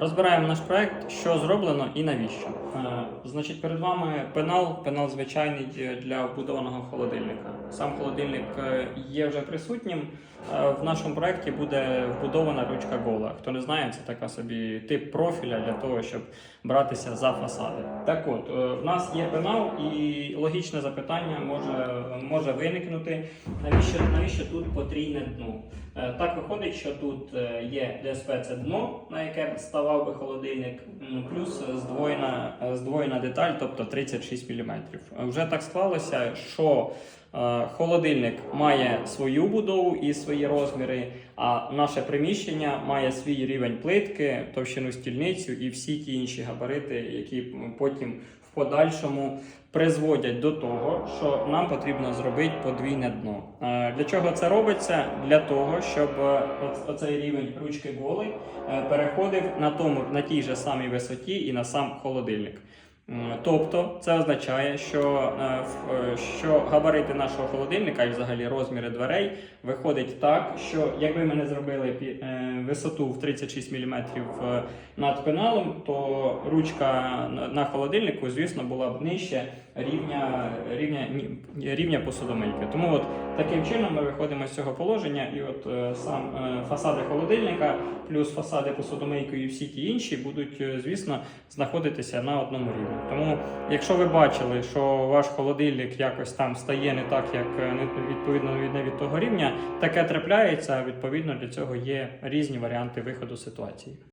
Розбираємо наш проект, що зроблено і навіщо. Е, Значить, перед вами пенал, пенал звичайний для вбудованого холодильника. Сам холодильник е, є вже присутнім. Е, В нашому проекті буде вбудована ручка гола. Хто не знає, це така собі тип профіля для того, щоб братися за фасади. Так от, в нас є пенал, і логічне запитання може, може виникнути, навіщо, навіщо тут потрійне дно? Так виходить, що тут є ДСП це дно, на яке ставав би холодильник, плюс здвоєна, здвоєна деталь, тобто 36 мм. Вже так склалося, що е, холодильник має свою будову і свої розміри, а наше приміщення має свій рівень плитки, товщину стільницю і всі ті інші габарити, які потім в подальшому призводять до того, що нам потрібно зробити подвійне дно. Е, Для чого це робиться? Для того, щоб е, оцей рівень ручки голи е, переходив на тому на тій же самій висоті і на сам холодильник. М, Тобто це означає, що, е, е, що габарити нашого холодильника і взагалі розміри дверей виходить так, що якби ми не зробили е, висоту в 36 мм над пеналом, то ручка на- холодильнику, звісно, була б нижче рівня, рівня, рівня посудомийки. Тому от таким чином ми виходимо з цього положення, і от е, сам е, фасади холодильника, плюс фасади посудомийки і всі ті інші будуть, е, звісно, знаходитися на одному рівні. Тому, якщо ви бачили, що ваш холодильник якось там стає не так, як е, відповідно від, не від того рівня, таке трапляється. Відповідно для цього є різні варіанти виходу ситуації.